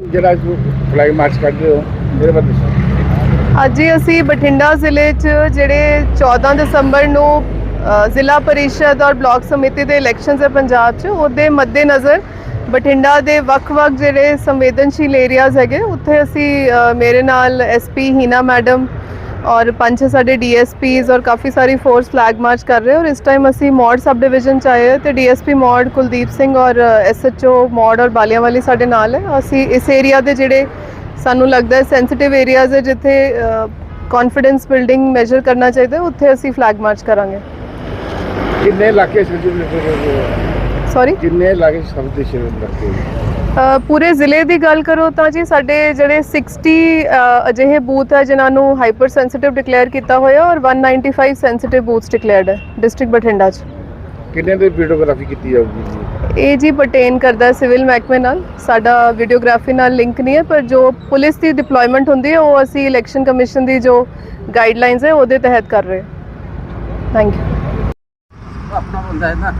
ਜਿਹੜਾ flag March ਕਰਦੇ ਹੋ ਮੇਰੇ ਬਾਰੇ ਦੱਸੋ। ਅੱਜ ਹੀ ਅਸੀਂ ਬਠਿੰਡਾ ਜ਼ਿਲ੍ਹੇ 'ਚ ਜਿਹੜੇ 14 ਦਸੰਬਰ ਨੂੰ ਜ਼ਿਲ੍ਹਾ ਪਰਿਸ਼ਦ ਔਰ ਬਲਾਕ ਸਮਿਤੀ ਦੇ ਇਲੈਕਸ਼ਨਸ ਹੈ ਪੰਜਾਬ 'ਚ, ਉਹਦੇ ਮੱਦੇਨਜ਼ਰ ਬਠਿੰਡਾ ਦੇ ਵੱਖ-ਵੱਖ ਜਿਹੜੇ ਸੰਵੇਦਨਸ਼ੀਲ ਏਰੀਆਜ਼ ਹੈਗੇ, ਉੱਥੇ ਅਸੀਂ ਮੇਰੇ ਨਾਲ ਐਸਪੀ ਹੀਨਾ ਮੈਡਮ ਔਰ ਪੰਜ ਛੇ ਸਾਡੇ ਡੀਐਸਪੀਜ਼ ਔਰ ਕਾਫੀ ਸਾਰੀ ਫੋਰਸ ਫਲੈਗ ਮਾਰਚ ਕਰ ਰਹੇ ਔਰ ਇਸ ਟਾਈਮ ਅਸੀਂ ਮੌੜ ਸਬ ਡਿਵੀਜ਼ਨ ਚ ਆਏ ਤੇ ਡੀਐਸਪੀ ਮੌੜ ਕੁਲਦੀਪ ਸਿੰਘ ਔਰ ਐਸਐਚਓ ਮੌੜ ਔਰ ਬਾਲੀਆਂ ਵਾਲੀ ਸਾਡੇ ਨਾਲ ਹੈ ਅਸੀਂ ਇਸ ਏਰੀਆ ਦੇ ਜਿਹੜੇ ਸਾਨੂੰ ਲੱਗਦਾ ਹੈ ਸੈਂਸਿਟਿਵ ਏਰੀਆਜ਼ ਹੈ ਜਿੱਥੇ ਕੌਨਫੀਡੈਂਸ ਬਿਲਡਿੰਗ ਮੈਜਰ ਕਰਨਾ ਚਾਹੀਦਾ ਉੱਥੇ ਅਸੀਂ ਫਲੈਗ ਮਾਰਚ ਕਰਾਂਗੇ ਕਿੰਨੇ ਇਲਾਕੇ ਵਿੱਚ ਸੌਰੀ ਕਿੰਨੇ ਇਲਾਕੇ ਸਭ ਦੇ ਹੋ ਅ, ਪੂਰੇ ਜ਼ਿਲ੍ਹੇ ਦੀ ਗੱਲ ਕਰੋ ਤਾਂ ਜੀ ਸਾਡੇ ਜਿਹੜੇ 60 ਅ, ਅਜਿਹੇ ਬੂਥ ਹੈ ਜਿਨ੍ਹਾਂ ਨੂੰ ਹਾਈਪਰ ਸੈਂਸਿਟਿਵ ਡਿਕਲੇਅਰ ਕੀਤਾ ਹੋਇਆ ਔਰ 195 ਸੈਂਸਿਟਿਵ ਬੂਥਸ ਡਿਕਲੇਅਰਡ ਹੈ ਡਿਸਟ੍ਰਿਕਟ ਬਠਿੰਡਾ 'ਚ। ਕਿੰਨੇ ਦੀ ਵੀਡੀਓਗ੍ਰਾਫੀ ਕੀਤੀ ਜਾਊਗੀ ਜੀ? ਇਹ ਜੀ ਪਰਟੇਨ ਕਰਦਾ ਸਿਵਲ ਮਹਿਕਮੇ ਨਾਲ। ਸਾਡਾ ਵੀਡੀਓਗ੍ਰਾਫੀ ਨਾਲ ਲਿੰਕ ਨਹੀਂ ਹੈ ਪਰ ਜੋ ਪੁਲਿਸ ਦੀ ਡਿਪਲੋਇਮੈਂਟ ਹੁੰਦੀ ਹੈ ਉਹ ਅਸੀਂ ਇਲੈਕਸ਼ਨ ਕਮਿਸ਼ਨ ਦੀ ਜੋ ਗਾਈਡਲਾਈਨਸ ਹੈ ਉਹਦੇ ਤਹਿਤ ਕਰ ਰਹੇ ਥੈਂਕ ਯੂ ਆਪਣਾ ਬੰਦਾ ਹੈ ਨਾ।